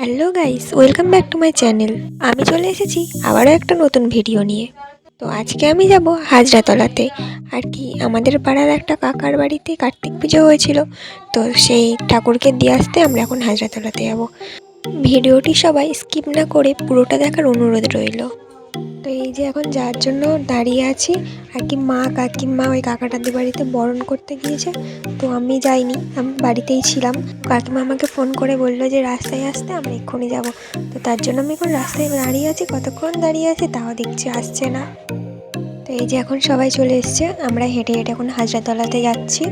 Hello guys, welcome back to my channel. আমি চলে এসেছি আবারও একটা নতুন ভিডিও নিয়ে। তো আজকে আমি যাব হাজরাতলাতে। আর কি, আমাদের পাড়ার একটা কাকার বাড়িতে কার্তিক পুজো হয়েছিল। তো সেই ঠাকুরকে দিয়ে আসতে আমরা এখন হাজরাতলাতে যাব। ভিডিওটি সবাই স্কিপ না করে পুরোটা দেখার অনুরোধ রইল। তো এই যে এখন যার জন্য দাঁড়িয়ে আছি, আর কি মা কাকিমা ওই কাকাটাদের বাড়িতে বরণ করতে গিয়েছে, তো আমি যাইনি, আমি বাড়িতেই ছিলাম। কাকিমা আমাকে ফোন করে বলল যে রাস্তায় আসতে আমরা এক্ষুনি যাব। তো তার জন্য আমি এখন রাস্তায় দাঁড়িয়ে আছি, কতক্ষণ দাঁড়িয়ে আছি তাও দেখছি আসছে না। তো এই যে এখন সবাই চলে এসছে, আমরা হেঁটে হেঁটে এখন হাজরাতলাতে যাচ্ছি।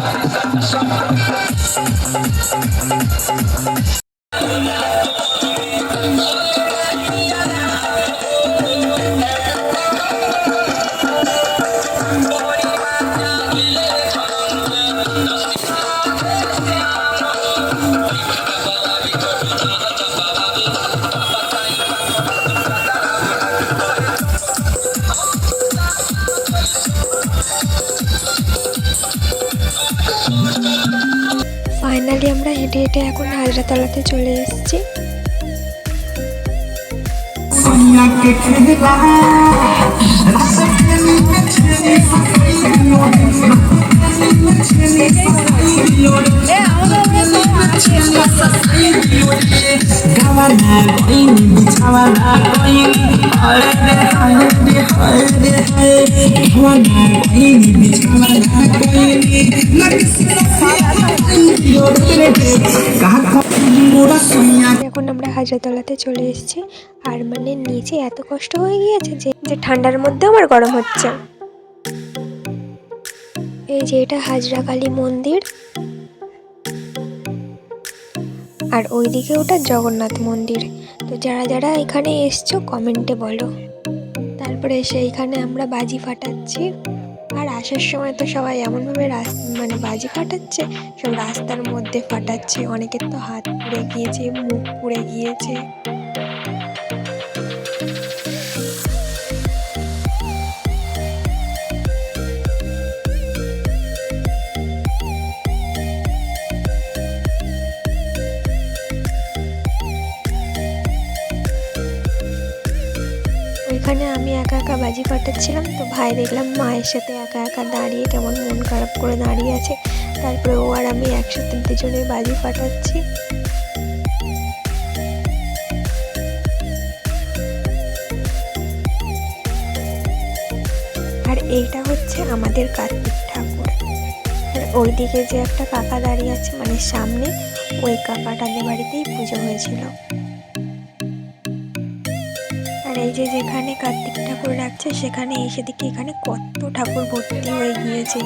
Shut up. ফাইনালি আমরা হেঁটে হেঁটে এখন হাজরাতলাতে চলে এসেছি। আমাদের এখন আমরা হাজারতলাতে চলে এসেছি। আর মানে নিচে এত কষ্ট হয়ে গিয়েছে যে যে ঠান্ডার মধ্যে আমার গরম হচ্ছে। এই যে এটা হাজরা কালী মন্দির। আর ওইদিকে ওটা জগন্নাথ মন্দির। তো যারা যারা এখানে এসছো, কমেন্টে বলো। তারপরে এসে এখানে আমরা বাজি ফাটাচ্ছি। আর আসার সময় তো সবাই এমনভাবে রাস মানে বাজি ফাটাচ্ছে, সব রাস্তার মধ্যে ফাটাচ্ছে। অনেকের তো হাত পুড়ে গিয়েছে, মুখ পুড়ে গিয়েছে। ওইখানে আমি একা একা বাজি ফাটাচ্ছিলাম, তো ভাই দেখলাম মায়ের সাথে একা একা দাঁড়িয়ে কেমন মন খারাপ করে দাঁড়িয়ে আছে। তারপরে ও আর আমি একসাথে দুজনে বাজি ফাটাচ্ছি। আর এইটা হচ্ছে আমাদের কার্তিক ঠাকুর। আর ওইদিকে যে একটা কাকা দাঁড়িয়ে আছে মানে সামনে, ওই কাকাটাদের বাড়িতেই পুজো হয়েছিল। আর এই যে যেখানে কার্তিক ঠাকুর রাখছে, সেখানে এসে দেখি এখানে কত ঠাকুর ভর্তি হয়ে গিয়েছে।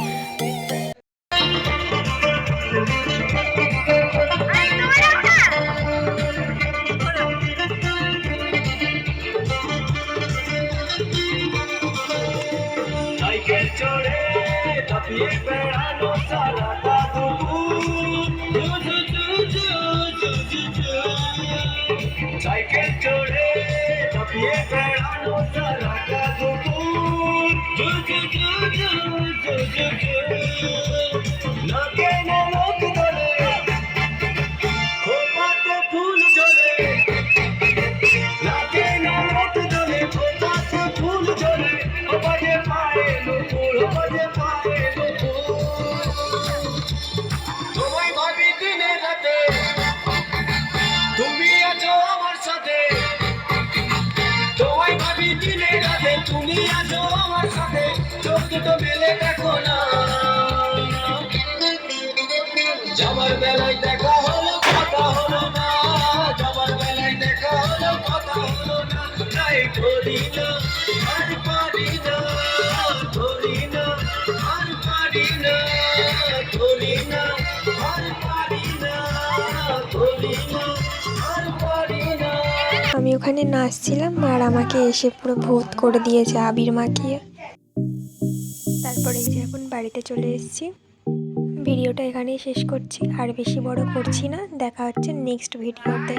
সাইকেল চড়ে তুমি আছো আমার সাথে। চোখ দুটো মেলে দেখো না। আমি ওখানে নাচছিলাম, আর আমাকে এসে পুরো ভূত করে দিয়েছে আবির মাখিয়ে। তারপরে এই যে এখন বাড়িতে চলে এসেছি। ভিডিওটা এখানেই শেষ করছি, আর বেশি বড় করছি না। দেখা হচ্ছে নেক্সট ভিডিওতে